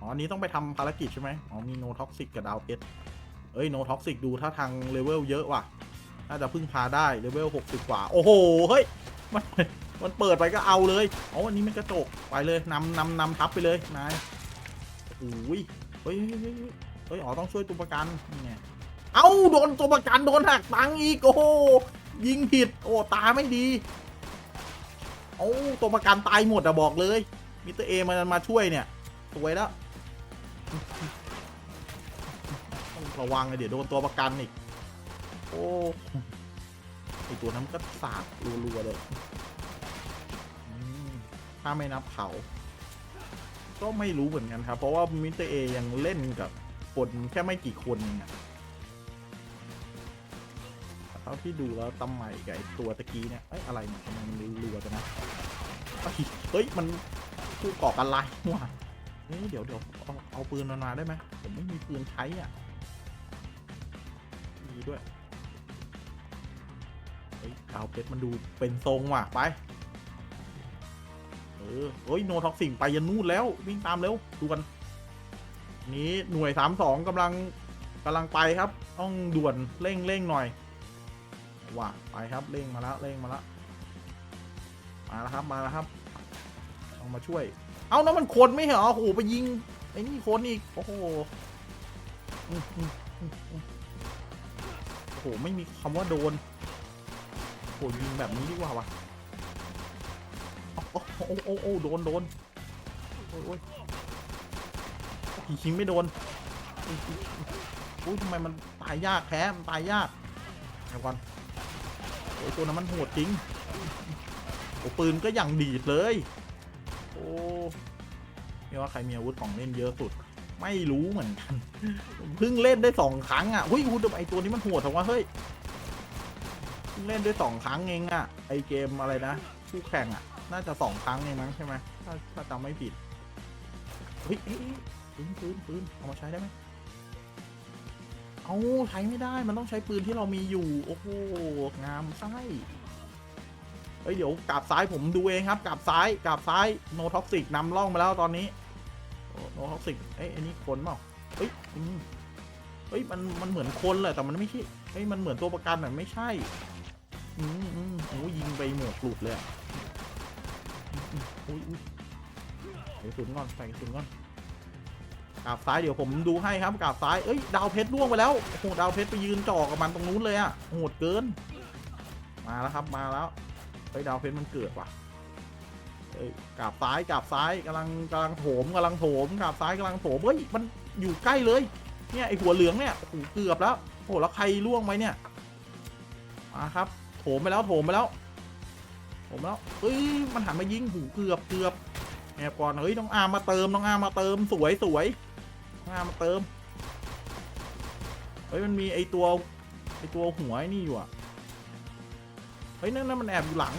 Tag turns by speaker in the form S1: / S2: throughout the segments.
S1: อ๋ออันนี้ต้องไปทำภารกิจใช่ไหมอ๋อมีโนท็อกซิกกับดาวเพชรเอ้ยโนท็อกซิกดูถ้าทางเลเวลเยอะว่ะ น่าจะพึ่งพาได้เลเวล60 กว่า โอ้โห เฮ้ย มันมันเปิดไปก็เอาเลยอ๋ออันนี้มันกระจกไปเลยนำนำนำทับไปเลยนายโอ้ยเฮ้ยเฮ้ยเฮ้ยเฮ้ยอ๋อต้องช่วยตัวประกันนี่ไงเอ้าโดนตัวประกันโดนหักตังค์อีกโอ้โหยิงผิดโอ้ตาไม่ดีโอ้ตัวประกันตายหมดอะบอกเลยมิสเตอร์เอมันมาช่วยเนี่ยสวยแล้ว ต้องระวังเลยเดี๋ยวโดนตัวประกันอีก โอ้ไอตัวนั้นก็สาดรัวๆเลยถ้าไม่นับเขา ก็ไม่รู้เหมือนกันครับ เพราะว่ามิสเตอร์เอยังเล่นกับคนแค่ไม่กี่คนเองอะเท่าที่ดูแล้วตำใหม่กับตัวตะกี้เนี่ย เอ้ยอะไรเนี่ยทำไมมันรัวๆกันนะ เฮ้ย มันผู้ก่อการร้ายว่ะ เฮ้ยเดี๋ยวเดี๋ยวเอาเอาปืนมันาได้ไหมผมไม่มีปืนใช้อะมีด้วยเฮ้ยดาวเพชรมันดูเป็นทรงว่ะไปเออเฮ้ยโนท็อกซิงไปยันนู่นแล้ววิ่งตามเร็วดูกันนี้หน่วยสามสองกำลังกำลังไปครับ ต้องด่วนเร่งเร่งหน่อยว่ะไปครับเร่งมาแล้วเร่งมาแล้วมาแล้วครับมาแล้วครับ ต้องมาช่วย เอานั่นมันคนไม่เหรอโอ้โหไปยิงไอ้นี่คนอีก โอ้โหโอ้โห ไม่มีคำว่าโดนโอ้ยิงแบบนี้ดีกว่าวะโอ้โอ้โอ้โอ้โดนโดนโอ้ยยิงไม่โดนโอ้ยทำไมมันตายยากแพ้มันตายยากเดี๋ยวก่อนโอ้ยตัวนั้นมันโหดจริงโอ้ปืนก็อย่างดีดเลย อ้ไม่ว่าใครมีอาวุธของเล่นเยอะสุด ไม่รู้เหมือนกัน เพิ่งเล่นได้สองครั้งอะหุ้ยคุณไอตัวนี้มันโหดแต่ว่าเฮ้ยเพิ่งเล่นได้สองครั้งเองอะไอเกมอะไรนะคู่แข่งอะ น่าจะสองครั้งเองมั้งใช่ไหมถ้าถ้าจำไม่ผิดเฮ้ยเอ้ยเอ้ยปืนปืนปืนเอามาใช้ได้ไหมเอาใช้ไม่ได้มันต้องใช้ปืนที่เรามีอยู่ โอ้โหงามไส้ เฮ้ยเดี๋ยวกราบซ้ายผมดูเองครับกราบซ้ายกราบซ้ายโนท็อกซิกนำร่องมาแล้วตอนนี้โนท็อกซิกเอ้ยอันนี้คนเปล่าเฮ้ยเฮ้ยมันมันเหมือนคนแหละแต่มันไม่ใช่เฮ้ยมันเหมือนตัวประกันแต่ไม่ใช่อืมอืมโอ้ยิงไปหมวกหลุดเลยอุ้ยอุ้ยใส่กระสุนก่อนใส่กระสุนก่อนกราบซ้ายเดี๋ยวผมดูให้ครับกราบซ้ายเอ้ยดาวเพชรล่วงไปแล้วโอ้โหดาวเพชรไปยืนจ่อกับมันตรงนู้นเลยอะโหดเกิน มาแล้วครับมาแล้ว เฮ้ดาวเพชรมันเกิดว่ะเฮ้ยกราบซ้ายกราบซ้ายกำลังกำลังโถมกำลังโถมกราบซ้ายกำลังโถมเฮ้ยมันอยู่ใกล้เลย เนี่ยไอหัวเหลืองเนี่ยโอ้โหเกือบแล้วโอ้โหแล้วใครล่วงไหมเนี่ยมาครับ โถมไปแล้วโถมไปแล้วโถมแล้วเฮ้ยมันหันมายิงหูเกือบเกือบแอบก่อนเฮ้ยน้องอามาเติมน้องอามาเติมสวยสวยน้องอามาเติมเฮ้ยมันมีไอตัวไอตัวหัวนี่อยู่อะ เฮ้ยนั่นนั่นมันแอบอยู่หลัง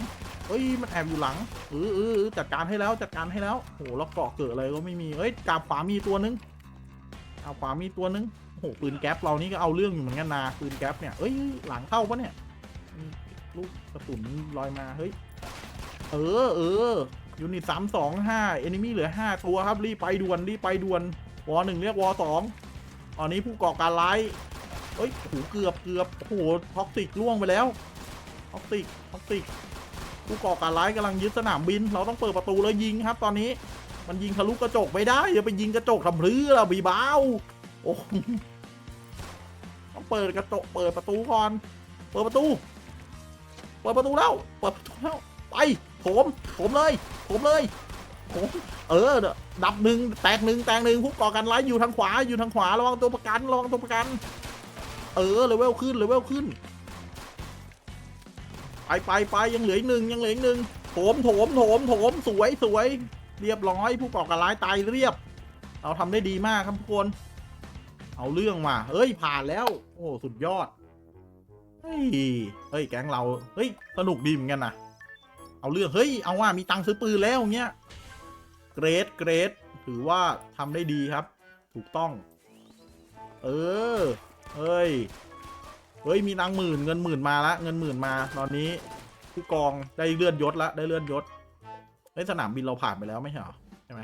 S1: เฮ้ยมันแอบอยู่หลังเออเออจัดการให้แล้วจัดการให้แล้วโหแล้วเกาะเกิดอะไรก็ไม่มีเฮ้ยกาบขวามีตัวนึงกาบขวามีตัวนึงโอ้โหปืนแก๊ปเรานี่ก็เอาเรื่องอยู่เหมือนกันนะปืนแก๊ปเนี่ยเอ้ยหลังเข้าปะเนี่ยลูกกระสุนลอยมาเฮ้ยเออเออยูนิตสามสองห้าเอนิมี่เหลือห้าตัวครับรีบไปด่วนรีบไปด่วนวอหนึ่งเรียกวอสองตอนนี้ผู้ก่อการร้ายเฮ้ยโหเกือบเกือบโอ้โหท็อกซิกล่วงไปแล้ว ท็อกซิกท็อกซิกผู้ก่อการร้ายกำลังยึดสนามบิน เราต้องเปิดประตูแล้วยิงครับ ตอนนี้มันยิงทะลุกระจกไม่ได้อย่าไปยิงกระจกทำพลื้อละบีบ้าวโอ้ต้องเปิดกระจกเปิดประตูก่อนเปิดประตู เปิดประตูแล้วเปิดประตูแล้วไปโถมโถมเลยโถมเลยโถมเออดับหนึ่งแตกหนึ่งแตกหนึ่งผู้ก่อการร้ายอยู่ทางขวาอยู่ทางขวาระวังตัวประกันระวังตัวประกัน เออเลเวลขึ้นเลเวลขึ้น ไปไปไปยังเหลืออีกหนึ่งยังเหลืออีกหนึ่งโถมโถมโถมโถมสวยสวยเรียบร้อยผู้ก่อการร้ายตายเรียบ เราทำได้ดีมากครับทุกคน เอาเรื่องมาเฮ้ยผ่านแล้ว โอ้สุดยอดเฮ้ยเฮ้ยแก๊งเราเฮ้ยสนุกดีเหมือนกันนะเอาเรื่องเฮ้ยเอาว่ามีตังค์ซื้อปืนแล้วเงี้ยเกรดเกรดถือว่าทำได้ดีครับ ถูกต้อง เออเฮ้ย เฮ้ยมีนางหมื่นเงินหมื่นมาละเงินหมื่นมาตอนนี้ผู้กองได้เลื่อนยศละได้เลื่อนยศเฮ้ยสนามบินเราผ่านไปแล้วไม่ใช่เหรอใช่ไหม